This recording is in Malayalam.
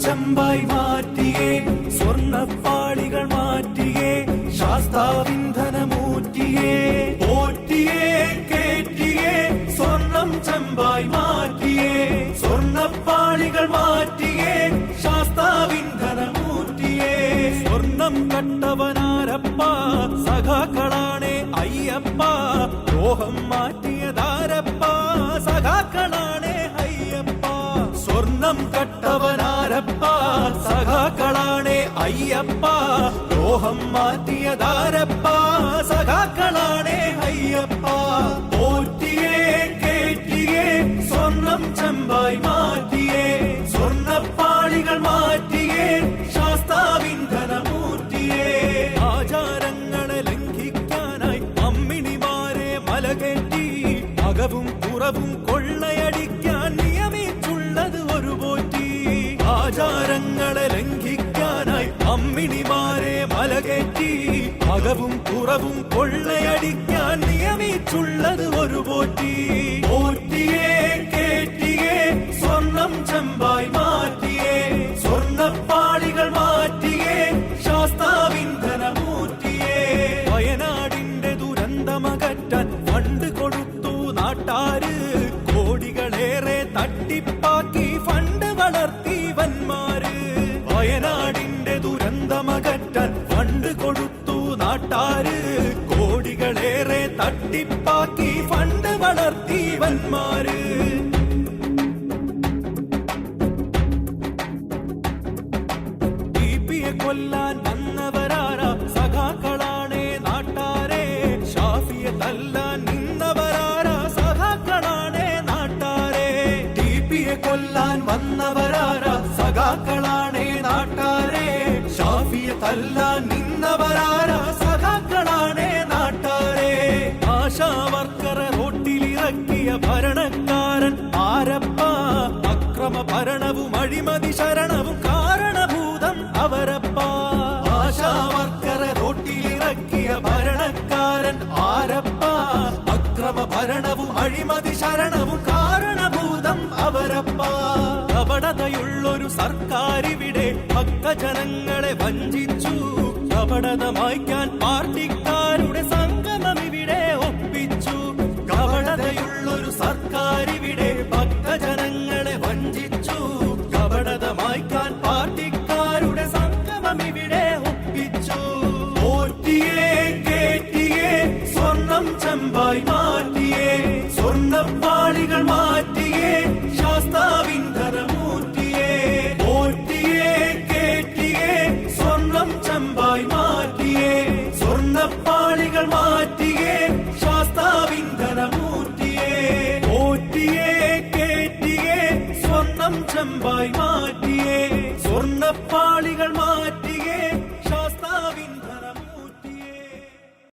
ചെമ്പായി മാറ്റിയേ സ്വർണപ്പാളികൾ മാറ്റിയേ ശാസ്താവിന്ധനമൂറ്റിയേ. പോറ്റിയേ കേറ്റിയേ സ്വർണം ചെമ്പായി മാറ്റിയേ. സ്വർണപ്പാളികൾ മാറ്റിയേ ശാസ്താവിന്ധനമൂറ്റിയേ. സ്വർണം കട്ടവനാരപ്പ സഖാക്കളാണേ അയ്യപ്പ. ദ്രോഹം മാറ്റിയതാരപ്പ സഖാക്കളാണേ അയ്യപ്പ. സ്വർണം കട്ടവനാരപ്പ സഖാക്കളാണേ അയ്യപ്പ ദ്രോഹം മാറ്റിയതാരപ്പ സഖാക്കളാണേ അയ്യപ്പ. പോറ്റിയേ കേറ്റിയേ സ്വർണം ചെമ്പായി മാറ്റിയേ സ്വർണപ്പാളികൾ മാറ്റിയേ ശാസ്താവിന്ധനമൂർത്തിയേ ആചാരങ്ങളെ ലംഘിക്കാനായി അമ്മിണിമാരെ മലകെട്ടി അകവും പുറവും കൊള്ളയടിക്കാൻ ആചാരങ്ങളെ ലംഘിക്കാനായി അമ്മിണിമാരെ മലകേറ്റി അകവും കുറവും കൊള്ളയടിക്കാൻ നിയമിച്ചുള്ളത് ഒരു പോറ്റി. പോറ്റിയേ ദുരന്തമകറ്റാൻ ഫണ്ട് കൊടുത്തു നാട്ടാര്. കോടികളേറെ തട്ടിപ്പാക്കി ഫണ്ട് വളർത്തി വന്മാര്. കൊല്ലാൻ കൊല്ലാൻ വന്നവരാരാ? സഖാക്കളാണേ നാട്ടാരെ. ഷാഫിയെ തല്ലാൻ നിന്നവരാരാ? സഖാക്കളാണേ നാട്ടാരെ. ആശാവർക്കറെ റോട്ടിലിറക്കിയ ഭരണക്കാരൻ ആരപ്പ? അക്രമ ഭരണവും അഴിമതി ശരണവും കാരണഭൂതം അവരപ്പ. ആശാവർക്കറെ റോട്ടിലിറക്കിയ ഭരണക്കാരൻ ആരപ്പ? അക്രമ ഭരണവും അഴിമതി ശരണവും കപടതയുള്ളൊരു സർക്കാരിവിടെ ഭക്തജനങ്ങളെ വഞ്ചിച്ചു. കപടത മായ്ക്കാൻ പാർട്ടിക്കാരുടെ സ്വർണം ചെമ്പായി മാറ്റിയേ സ്വർണപ്പാളികൾ മാറ്റിയേ